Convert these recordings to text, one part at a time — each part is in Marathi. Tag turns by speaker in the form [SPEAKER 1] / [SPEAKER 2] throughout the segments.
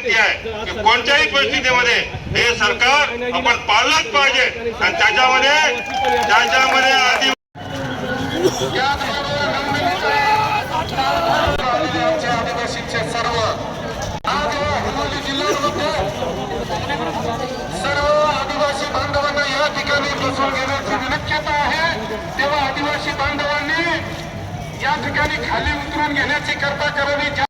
[SPEAKER 1] विनंती आहे. की कोणत्याही परिस्थितीमध्ये हे सरकार आपण पाळलंच पाहिजे. आणि त्याच्यामध्ये त्याच्यामध्ये आधी
[SPEAKER 2] सर्व या सर्व आदिवासी बांधवांना या ठिकाणी बसून घेण्याची विनंती आहे. तेव्हा आदिवासी बांधवांनी या ठिकाणी खाली उतरून घेण्याची करता करावी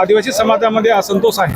[SPEAKER 3] आदिवासी समाजामध्ये असंतोष आहे.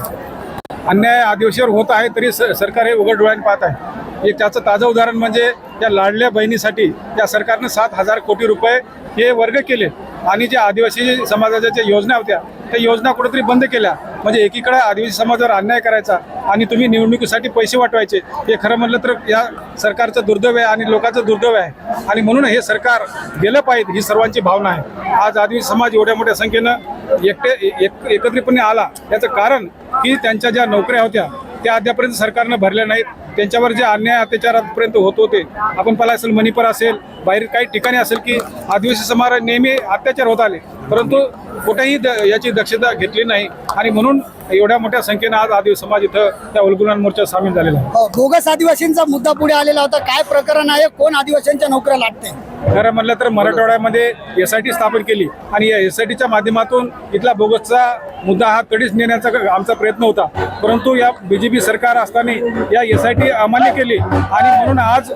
[SPEAKER 3] अन्याय आदिवासीवर होत आहे तरी स सरकार हे उघड डोळ्याने पाहत आहे. एक त्याचं ताजं उदाहरण म्हणजे त्या लाडल्या बहिणीसाठी त्या सरकारनं सात हजार कोटी रुपये हे वर्ग केले. आणि ज्या आदिवासी समाजाच्या ज्या योजना होत्या त्या योजना कुठेतरी बंद केल्या. म्हणजे एकीकडे आदिवासी समाजावर अन्याय करायचा आणि तुम्ही निवडणुकीसाठी पैसे वाटवायचे हे खरं म्हणलं तर या सरकारचं दुर्दैव आहे आणि लोकांचं दुर्दैव आहे. आणि म्हणून हे सरकार गेलं पाहिजे ही सर्वांची भावना आहे. आज आदिवासी समाज एवढ्या मोठ्या संख्येनं एकटे एक एकत्रितपणे आला. याचं कारण की त्यांच्या ज्या नोकऱ्या होत्या त्या अद्यापर्यंत सरकारनं भरल्या नाहीत. त्यांच्यावर जे अन्याय अत्याचारापर्यंत होत होते आपण पाहिलं असेल मणिपूर असेल बाहेर काही ठिकाणी असेल की आदिवासी समाज नेहमी अत्याचार होत आले. परंतु कुठेही द याची दक्षता घेतली नाही आणि म्हणून एवढ्या मोठ्या संख्येनं आज आदिवासी समाज इथं त्या उलगुलान मोर्चात सामील झालेला आहे.
[SPEAKER 4] हो, बोगस आदिवासींचा मुद्दा पुढे आलेला होता. काय प्रकरण आहे? कोण आदिवासींच्या नोकऱ्या लागते
[SPEAKER 3] खरं म्हणलं तर मराठवाड्यामध्ये एस आय टी स्थापन केली आणि या एस आय टीच्या माध्यमातून इथला बोगसचा मुद्दा हा कडीच नेण्याचा आमचा प्रयत्न होता. परंतु या बी जे पी सरकार असताना या एस आय टी अमान्य केली आणि म्हणून आज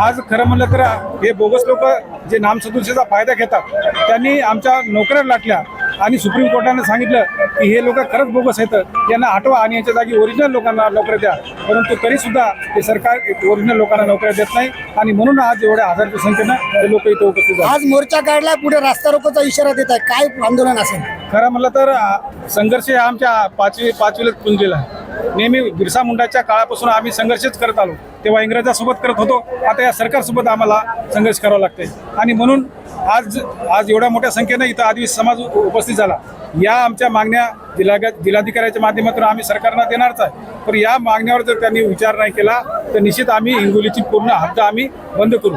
[SPEAKER 3] आज खरं म्हणलं तर हे बोगस लोक जे नामसदृशाचा फायदा घेतात त्यांनी आमच्या नोकऱ्या लाटल्या. आणि सुप्रीम कोर्टाने सांगितलं की हे लोक खरंच बोगस आहेत. यांना हटवा आणि याच्या जागी ओरिजिनल लोकांना नोकऱ्या द्या. परंतु तरी सुद्धा हे सरकार ओरिजिनल लोकांना नोकऱ्या देत नाही. आणि म्हणून आज एवढ्या हजारच्या संख्येनं हे लोक इथं उपस्थित आहेत
[SPEAKER 4] आज मोर्चा काढला पुढे रास्ता रोकोचा इशारा देत आहे. काय आंदोलन असेल?
[SPEAKER 3] खरं म्हणलं तर संघर्ष आमच्या पाचवी पाचवीलाच पुंजलेला आहे. नेहमी बिरसा मुंडाच्या काळापासून आम्ही संघर्षच करत आलो. तेव्हा इंग्रजासोबत करत होतो. आता या सरकारसोबत आम्हाला संघर्ष करावा लागतंय. आणि म्हणून आज आज एवढ्या मोठ्या संख्येनं इथं आदिवासी समाज उपस्थित झाला. या आमच्या मागण्या जिल्हा जिल्हाधिकाऱ्याच्या माध्यमातून आम्ही सरकारला देणारच आहे. पण या मागण्यावर जर त्यांनी विचार नाही केला तर निश्चित आम्ही हिंगोलीची पूर्ण हद्द आम्ही बंद करू.